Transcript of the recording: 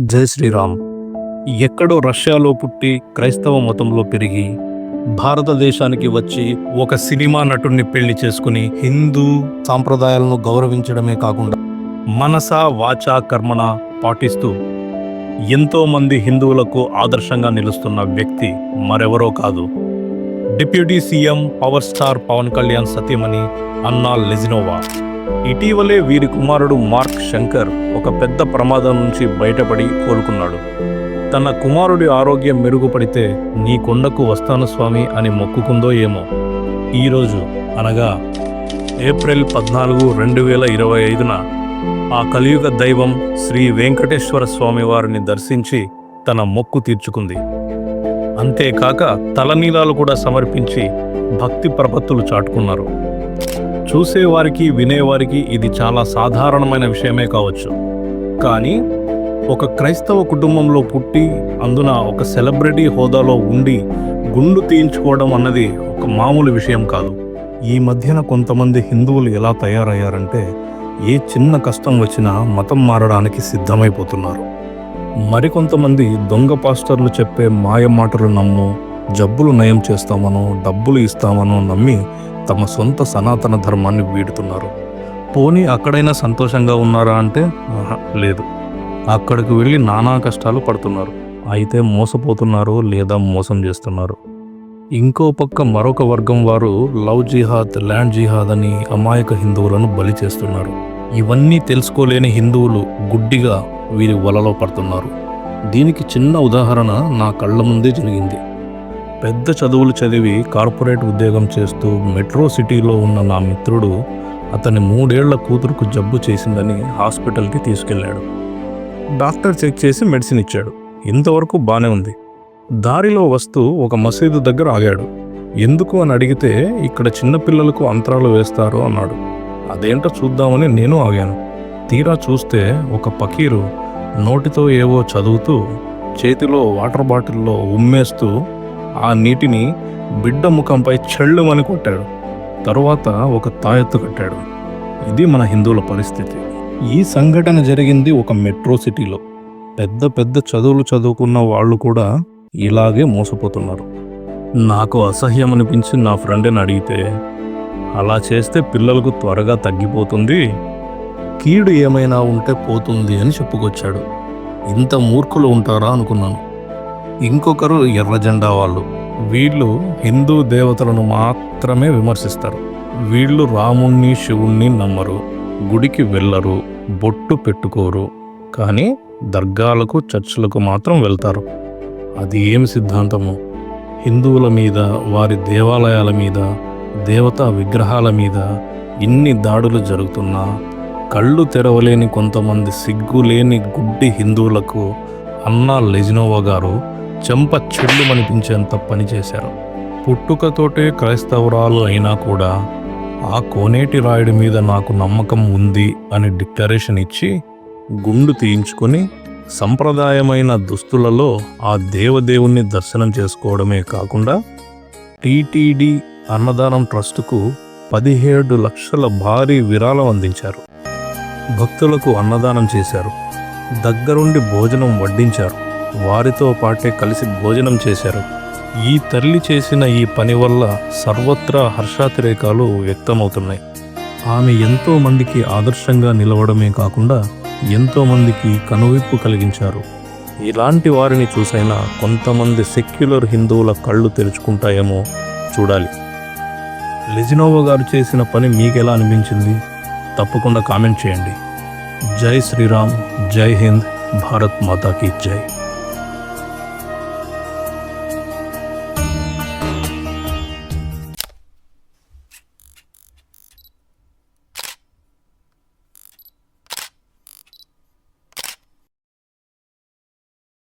జై శ్రీరామ్. ఎక్కడో రష్యాలో పుట్టి క్రైస్తవ మతంలో పెరిగి భారతదేశానికి వచ్చి ఒక సినిమా నటుడిని పెళ్ళి చేసుకుని హిందూ సాంప్రదాయాలను గౌరవించడమే కాకుండా మనస వాచ కర్మణ పాటిస్తూ ఎంతోమంది హిందువులకు ఆదర్శంగా నిలుస్తున్న వ్యక్తి మరెవరో కాదు. Deputy CM power star Pawan Kalyan Satyamani Anna Lezhneva. ఇటీవలే వీరి కుమారుడు మార్క్ శంకర్ ఒక పెద్ద ప్రమాదం నుంచి బయటపడి కోలుకున్నాడు. తన కుమారుడి ఆరోగ్యం మెరుగుపడితే నీ కొండకు వస్తాను స్వామి అని మొక్కుకుందో ఏమో. ఈరోజు అనగా ఏప్రిల్ పద్నాలుగు రెండు వేల ఇరవై ఐదున ఆ కలియుగ దైవం శ్రీ వెంకటేశ్వర స్వామి వారిని దర్శించి తన మొక్కు తీర్చుకుంది. అంతేకాక తలనీలాలు కూడా సమర్పించి భక్తి ప్రపత్తులు చాటుకున్నారు. చూసేవారికి వినేవారికి ఇది చాలా సాధారణమైన విషయమే కావచ్చు. కానీ ఒక క్రైస్తవ కుటుంబంలో పుట్టి అందున ఒక సెలబ్రిటీ హోదాలో ఉండి గుండు తీయించుకోవడం అన్నది ఒక మామూలు విషయం కాదు. ఈ మధ్యన కొంతమంది హిందువులు ఎలా తయారయ్యారంటే ఏ చిన్న కష్టం వచ్చినా మతం మారడానికి సిద్ధమైపోతున్నారు. మరికొంతమంది దొంగ పాస్టర్లు చెప్పే మాయ మాటలు నమ్ము జబ్బులు నయం చేస్తామనో డబ్బులు ఇస్తామనో నమ్మి తమ సొంత సనాతన ధర్మాన్ని వీడుతున్నారు. పోనీ అక్కడైనా సంతోషంగా ఉన్నారా అంటే లేదు. అక్కడికి వెళ్ళి నానా కష్టాలు పడుతున్నారు. అయితే మోసపోతున్నారు లేదా మోసం చేస్తున్నారు. ఇంకో పక్క మరొక వర్గం వారు లవ్ జిహాద్ ల్యాండ్ జిహాద్ అని అమాయక హిందువులను బలి చేస్తున్నారు. ఇవన్నీ తెలుసుకోలేని హిందువులు గుడ్డిగా వీరి వలలో పడుతున్నారు. దీనికి చిన్న ఉదాహరణ నా కళ్ళ ముందే జరిగింది. పెద్ద చదువులు చదివి కార్పొరేట్ ఉద్యోగం చేస్తూ మెట్రో సిటీలో ఉన్న నా మిత్రుడు అతని మూడేళ్ళ కూతురుకు జబ్బు చేసిందని హాస్పిటల్కి తీసుకెళ్ళాడు. డాక్టర్ చెక్ చేసి మెడిసిన్ ఇచ్చాడు. ఇంతవరకు బానే ఉంది. దారిలో వస్తూ ఒక మసీదు దగ్గర ఆగాడు. ఎందుకు అని అడిగితే ఇక్కడ చిన్నపిల్లలకు అంతరాలు వేస్తారు అన్నాడు. అదేంటో చూద్దామని నేను ఆగాను. తీరా చూస్తే ఒక పకీరు నోటితో ఏవో చదువుతూ చేతిలో వాటర్ బాటిల్లో ఉమ్మేస్తూ ఆ నీటిని బిడ్డ ముఖంపై చెళ్ళుమని కొట్టాడు. తరువాత ఒక తాయెత్తు కట్టాడు. ఇది మన హిందువుల పరిస్థితి. ఈ సంఘటన జరిగింది ఒక మెట్రో సిటీలో. పెద్ద పెద్ద చదువులు చదువుకున్న వాళ్ళు కూడా ఇలాగే మోసపోతున్నారు. నాకు అసహ్యం అనిపించి నా ఫ్రెండ్ని అడిగితే అలా చేస్తే పిల్లలకు త్వరగా తగ్గిపోతుంది కీడు ఏమైనా ఉంటే పోతుంది అని చెప్పుకొచ్చాడు. ఇంత మూర్ఖులు ఉంటారా? అనుకున్నాను. ఇంకొకరు ఎర్రజెండా వాళ్ళు. వీళ్ళు హిందూ దేవతలను మాత్రమే విమర్శిస్తారు. వీళ్ళు రాముణ్ణి శివుణ్ణి నమ్మరు గుడికి వెళ్ళరు బొట్టు పెట్టుకోరు కానీ దర్గాలకు చర్చిలకు మాత్రం వెళ్తారు. అది ఏం సిద్ధాంతము? హిందువుల మీద వారి దేవాలయాల మీద దేవతా విగ్రహాల మీద ఇన్ని దాడులు జరుగుతున్నా కళ్ళు తెరవలేని కొంతమంది సిగ్గులేని గుడ్డి హిందువులకు అన్నా లెజినోవా గారు చెంప చెల్లుమనిపించేంత పని చేశారు. పుట్టుకతోటే క్రైస్తవురాలు అయినా కూడా ఆ కోనేటి రాయుడి మీద నాకు నమ్మకం ఉంది అని డిక్లరేషన్ ఇచ్చి గుండు తీయించుకొని సంప్రదాయమైన దుస్తులలో ఆ దేవదేవుణ్ణి దర్శనం చేసుకోవడమే కాకుండా టీటీడీ అన్నదానం ట్రస్టుకు పదిహేడు లక్షల భారీ విరాళం అందించారు. భక్తులకు అన్నదానం చేశారు. దగ్గరుండి భోజనం వడ్డించారు. వారితో పాటే కలిసి భోజనం చేశారు. ఈ తల్లి చేసిన ఈ పని వల్ల సర్వత్రా హర్షాతిరేకాలు వ్యక్తమవుతున్నాయి. ఆమె ఎంతో మందికి ఆదర్శంగా నిలవడమే కాకుండా ఎంతో మందికి కనువిప్పు కలిగించారు. ఇలాంటి వారిని చూసైనా కొంతమంది సెక్యులర్ హిందువుల కళ్ళు తెరుచుకుంటాయేమో చూడాలి. లెజినోవా గారు చేసిన పని మీకెలా అనిపించింది? తప్పకుండా కామెంట్ చేయండి. జై శ్రీరామ్ జై హింద్ భారత్ మాతాకి జై.